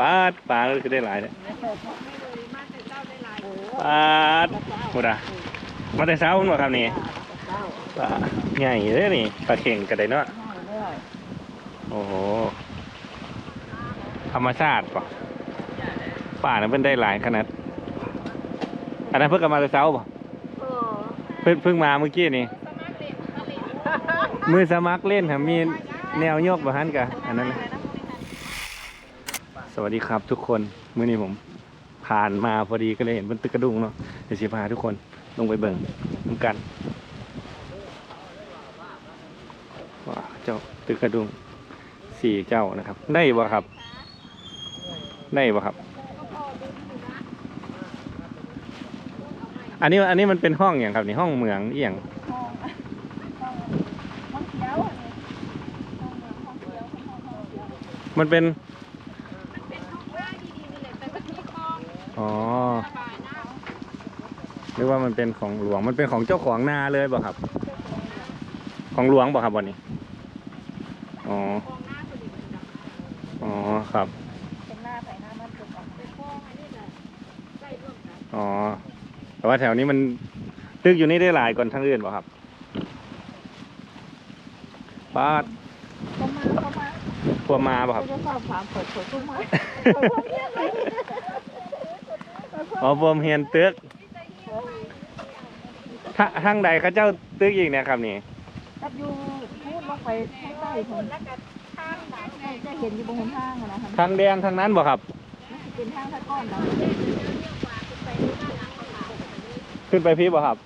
ปลาดปลาก็คือได้หลายเลยปลาดหมดอะมาแต่เช้าคุณบอกครับนี่ปลาใหญ่เลยนี่ปลาเข่งกันได้เนาะโอ้โหธรรมชาติป่ะป่านั้นเป็นได้หลายขนาดอันนั้นเพิ่งกลับมาแต่เช้าป่ะเพิ่งเพิ่งมาเมื่อกี้นี่มือสมัครเล่นครับมีแนวยกบ่ฮันกะอันนั้นนะ สวัสดีครับทุกคนเมื่อนี้ผมผ่านมาพอดีก็เลยเห็นบนตึกกระดุงเนาะเดี๋ยวสิพาทุกคนลงไปเบิ่งนำกันว้าเจ้าตึกกระดุงสี่เจ้านะครับ ได้บ่ครับ ได้บ่ครับ อันนี้อันนี้มันเป็นห้องอย่างครับนี่ห้องเมืองอหย่างมันเป็นอ๋อห รือว่ามันเป็นของหลวงมันเป็นของเจ้าของนาเลยบ่ครับ ของหลวงบ่ครับวันนี้อ๋ออ๋อครับเป็นหน้าใส่หน้ามันถูกต้องเป็นพวกอันนี้แหละใส่ร่วมกันอ๋อแต่ว่าแถวนี้มันตึกอยู่นี่ได้หลายก่อนทางอื่นบ่ครับป้าดเขามาเขามาพวกมาบ่ครับเขาจะสอบถามเปิดเผยขึ้นมาอ๋อพวมเฮียนตึก ทาทางใดเขาเจ้าตึกอีกเนี่ยครับนี่จับอยู่พูดลงไปข้างใต้ผมแล้วก็ทางจะเห็นอยู่บนหนทางอะนะครับทางแดงทางนั้นบ่ครับ เป็นทางตะก้อนเราขึ้นไปพี่บ่ครับ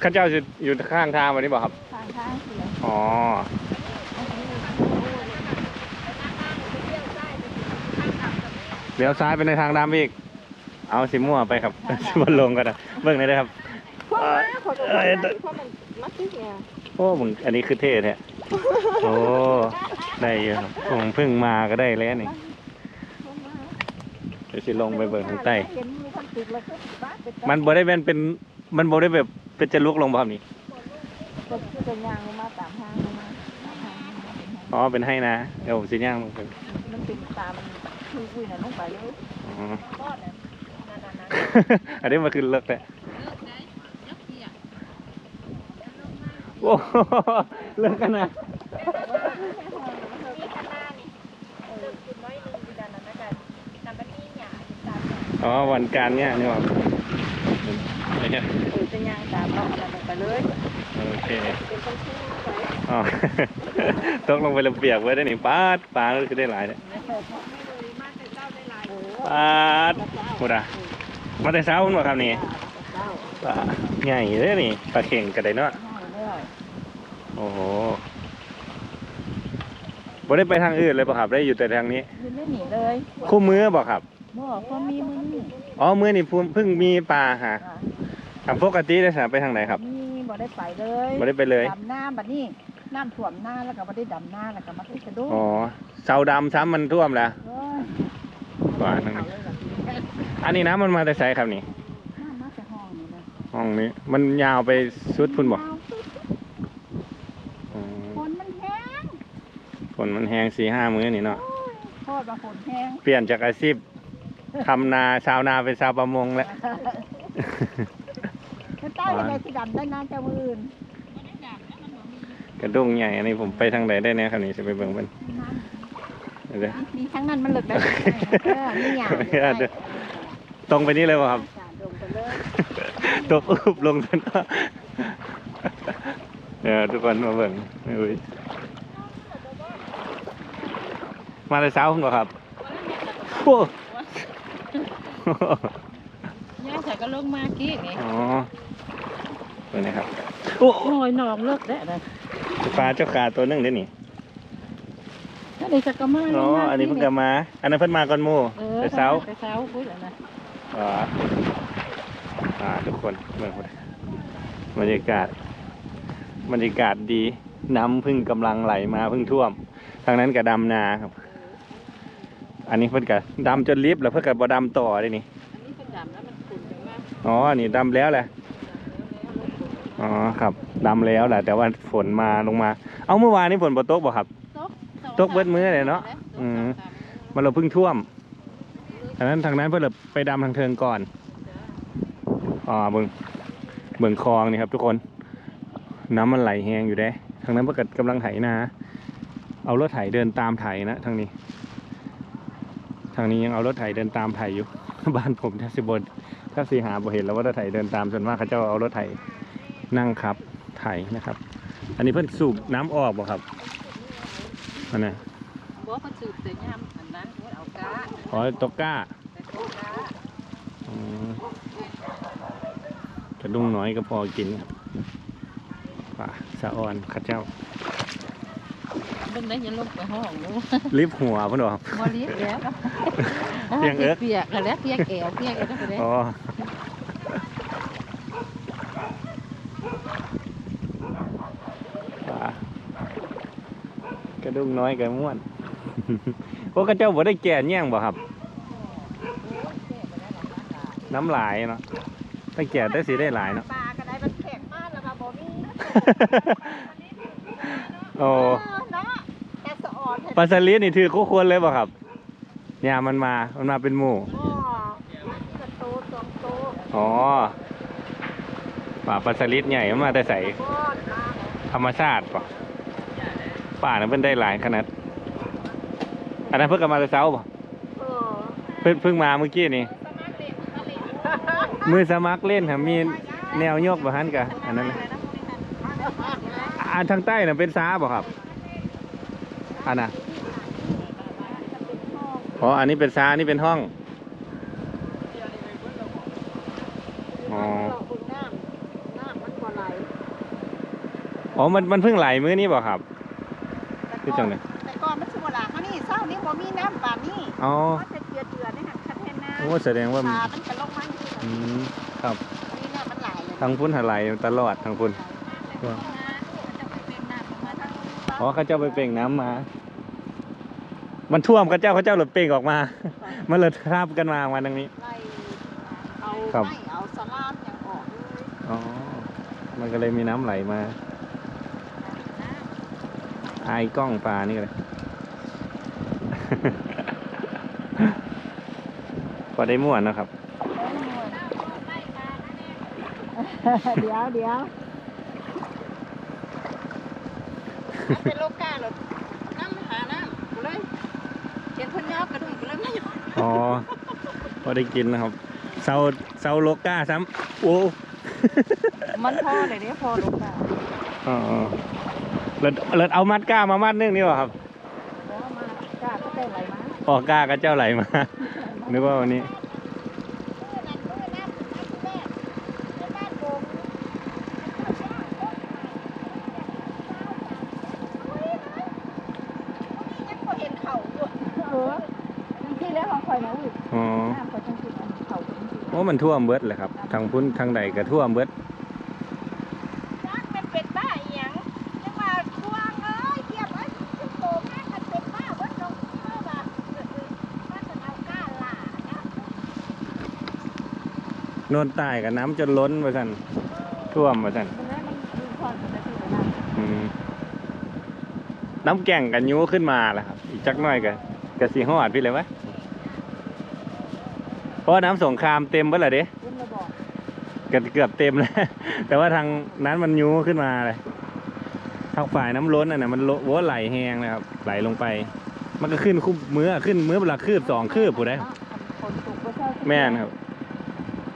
เข้าเจ้าจะอยู่ข้างทางวันนี้บ่ครับทางทางเสียอ๋อเลี้ยวซ้ายไปในทางดำอีก เอาสิมั่วไปครับสิบนลงก็ได้เบิ่งได้เลยครับ พวกนี้เขาจะเพราะมันมัดที่เนี่ยโอ้มึงอันนี้คือเท่แท้โอ้ได้เยอะผมเพิ่งมาก็ได้แล้วนี่เดี๋ยวสิลงไปเบิ่งข้างใต้ มันบ่ได้เป็นเป็น มันบ่ได้แบบเป็นจะลุกลงบ่ครับนี่ก็คือจะยางลงมาตามทางลงมาตามทางลงมาเป็นทางอ๋อเป็นให้นะเดี๋ยวผมสิย่างลงไปมันเป็นตามันคือคุยน่ะลงไปเลยอันนี้มันคือเลิกแต่ โอ้โหเลิกกันนะๆมีขนาดนี่เออคุณน้อยหนึงอยู่ด้านนั้นนะกันนำไปที่หยาที่ตามเนี่ยอ๋อวันการเนี่ยนี่ว่าอะไรเนี่ยเออจะยางตามเราอะไรลงไปเลยโอเคเป็นคนที่ไปอ๋อตกลงไปแล้วเปียกไว้ได้นี่ปาดปลาก็คือได้หลายเนี่ยไม่เคยพบไม่เลยมาแต่เจ้าได้หลายโอ้ปาดหมดอะมาแต่เช้าคุณบ่ครับนี่เจ้าปลาใหญ่เลยนี่ปลาเข่งกันได้เนาะง่ายเลย โอ้โหบ่ได้ไปทางอื่นเลยป่ะครับ ได้อยู่แต่ทางนี้ยืนไม่หนีเลยคู่มือบ่ครับบอกว่ามีมือนี่อ๋อมือนี่เพิ่งเพิ่งมีปลาฮะอะทางปกติได้สาไปทางไหนครับมีบ่ได้ไปเลยบ่ได้ไปเลยดำน้ำบัดนี้น้ำท่วมหน้าแล้วก็บ่ได้ดำหน้าแล้วก็มาที่กระดูกอ๋อเสาดำซ้ำมันท่วมแล้ว เอ้ยว่านั่น เอาเลยแบบนี้อันนี้น้ำมันมาแต่ไสครับนี่น้ำมาแต่ห้องนี่นะห้องนี้ มันยาวไปสุดพุ่นบ่อ๋อ ฝนมันแห้ง ฝ นมันแห้งสี่ห้ามื้อนี่เนาะโอ้ยโทษว่าฝนแห้งเปลี่ยนจากอาชีพทำนาชาวนาเป็นชาวประมงแล้วมันใต้ยังไงที่ดำได้นานแต่มืออื่นกระดุงใหญ่อันนี้ผมไปทางไหนได้เนี่ยครับนี่จะไปเบิ่งมันเดี๋ยวมีทั้งนั้นมันหลึกได้เออมีหยาบขออนุญาตเด้อตรงไปนี่เลยป่ะครับลงไปเลยตกอุบลงทันทีเดี๋ยวทุกคนมาเบิ่งไม่อุ้ย มาแต่เช้าคุณบ่ครับโอ้ย่าใส่ก็ลงมากี้ไงอ๋อเบิ่งนะครับโอ้โอ้ยนองเลิกได้เลยปลาเจ้าขาตัวหนึงเด้อนี่ถ้าได้สักกะมาอ๋ออันนี้เพิ่งกลับมา อันนั้นเพิ่นมาก่อนหมู่เออแต่เช้าแต่เช้าพูดแล้วนะอ๋ออ่าทุกคนเบิ่งพุ่นบรรยากาศบรรยากาศดีน้ำเพึ่งกำลังไหลมาเพึ่งท่วม ทางนั้นก็ดำนาครับ อันนี้เพิ่นก็ดำจนลิฟต์แล้วเพิ่นก็บ่ดำต่อเลยนี่อันนี้เป็นดำแล้วมันขุ่นจังว่าอ๋ออันนี้ดำแล้วแหละอ๋อครับดำแล้วแหละแต่ว่าฝนมาลงมา เอาเมื่อวานนี้ฝนบ่ตกบ่ครับตกเบิดมื้อเลยเนาะอืมมมันเราเพิ่งท่วมอันนั้นทางนั้นเพื่อเราไปดำทางเทิงก่อนอ่าเบิ่งเบิ่งคลองนี่ครับ ทุกคน น้ำมันไหลแหงอยู่เด้ทางนั้นเพื่อกำลังไถนาเอารถไถเดินตามไถนะทางนี้ ทางนี้ยังเอารถไถเดินตามไถอยู่ บ้านผมแทบสิบนถ้าสีหาบ่เห็นแล้วว่ารถไถเดินตามส่วนมากเขาเจ้าเอารถไถนั่งขับไถนะครับ อันนี้เพิ่นสูบน้ำออกบ่ครับอันนี้บอกเขาสืบแต่ย่ำอันนั้นเขาเอากาอ๋อตกก้าแต่เขากาอืมกระดุงน้อยก็พอกินครับป่าสะออนข้าเจ้า เบิ่งได้อยันลงไปห้องนู้ลิฟหัวเพิ่นบอกครับ บ่รีบแล้วเปียกเอิ้ก เปียกแล้วเปียกแอวเปียกแล้วก็ได้อ๋อป่ากระดุงน้อยกระม่วนพวกข้าเจ้าบ่ได้แก่แย่งบ่ครับ น้ำหลายเนาะถ้าแก่ได้สิได้หลายเนาะ ปลาก็ได้มันแข็งมากแล้วมาบ่มีโอ้ ปลาสลิดนี่ถือคู่ควรเลยป่ะครับ เนี่ยมันมา มันมาเป็นหมู่อ๋อสตูสองตูอ๋อป่าปลาสลิดใหญ่มันมาแต่ใสก้อนมาธรรมชาติป่ะป่านั้นเพิ่นได้หลายขนาด อันนั้นเพิ่งกลับมาแต่เช้าป่ะเออเพิ่งเพิ่งมาเมื่อกี้นี่สมาร์ทเด็กมาเล่นมือสมัครเล่นครับมีแนวยกบ่ฮันกะอันนั้นน่ะอันทางใต้น่ะเป็นซ้าบ่ครับ อันน่ะ อ๋อ อันนี้เป็นซ้าอันนี้เป็นห้อง อ๋อเราคุณน้ำน้ำมันกว่าไหลอ๋อ มันมันเพิ่งไหลมื้อนี้บ่ครับ คือจังเลยแต่ก่อนมันสมุนหลาเขานี่เศร้านี่บ่มีน้ำป่านนี่อ๋อมันจะเจือเจือในหันคันแทนน้ำโอ้แสดงว่าปลามันจะลงมันที่อืมครับนี่เนี่ยมันไหลเลยทางพุ่นหาไหลตลอดทางพุ่นอ๋อเขาเจ้าไปเปล่งน้ำมา มันท่วมเขาเจ้าเขาเจ้าหลุดเปล่งออกมา มันเลยทับกันมาวันตรงนี้ ไล่เอาครับ ไม่เอาสลามอย่างออกเลยอ๋อ มันก็เลยมีน้ำไหลมาอายกล้องปลานี่ก็เลย พอได้ม่วนนะครับ เดี๋ยวเดี๋ยวเป็นโลกาเหรอน้ำหาน้ำกูเลยเห็นเพิ่น ยอกกระดุมกูเลยไม่ยอมอ๋อพอได้กินนะครับ เซาเซาโลก้าซ้ำโอ้มันพอเลยเนี่ยพอโลกาอ๋อเราเราเอามัดก้ามามัดนึงนี่หว่าครับแล้วมากาก็ได้ไหลมา ออกก้ากับเจ้าไหลมา นึกว่าวันนี้ เออที่แล้วข องคอยนะอุ้ยอ๋อน้ำคอยจังสิอันเขาจังสิโอ้มันท่วมเบิดเลยครับทางพุ่นทางใดก็ท่วมเบิดนักเป็นเป็ดบ้าอีหยังยังมาทวงเอ้ยเทียบเอ้ยขึ้นโตมากกันเป็นบ้าเบิดลงเมื่อบ่าเออเออว่าจะเอาก้าหล่านะโนนใต้กับน้ำจนล้นมาสั่นท่วมมาสั่นมันได้มันดูความเป็นที่ไปนะอืมน้ำแก่งกันยูขึ้นมาแล้วครับ อีกจักหน่อยก็กะสีหอดพี่เลยวะ เพราะว่าน้ำสงครามเต็มเบิดเลยเด้เพิ่นมาบอกเกือบเกือบเต็มแล้ว แต่ว่าทางนั้นมันยูขึ้นมาเลยทางฝ่ายน้ำล้นอะนะมันโลโวไหลแห้งนะครับ ไหลลงไป มันก็ขึ้นคุบมือขึ้นมือเวลาคืบสองคืบผู้ได้คนตกก็เศร้าแม่นครับ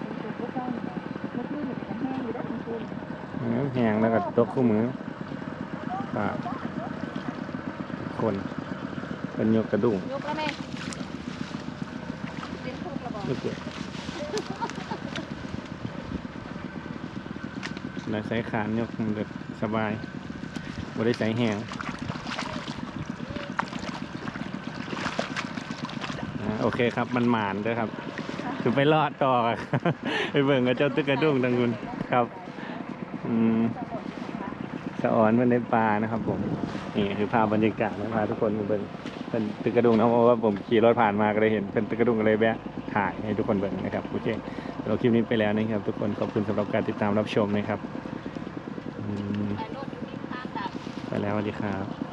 คนตกก็เศร้าอยู่นะเมื่อคืนนี่มันแห้งอยู่ได้คุณคุณอืมแห้งแล้วก็ตกคู่มือครับคนเป็นยกกระดุ้ง ยกแล้วแม่เป็น ทุกระบอกลูกเกดแล้วใช้ขานยกมันแบบสบายบ่ได้ใช้แห้งโอเคครับ มันหมานด้วยครับคือไปรอดต่อ ไปเบิ่งกับเจ้าตึกกระดุ้งดังคุณครับ อืม สะออนมันในปลานะครับ ผม นี่คือภาพบรรยากาศนะพาทุกคนมาเบิ่งเป็นตึกกระดุงนะเพราะว่าผมขี่รถผ่านมาก็เลยเห็นเป็นตึกกระดุงก็เลยแวะถ่ายให้ทุกคนเบิ่งนะครับโอเคเราคลิปนี้ไปแล้วนะครับ ทุกคนขอบคุณสำหรับการติดตามรับชมนะครับอืมถ่ายรูปอยู่ที่ข้างดับไปแล้วสวัสดีครับ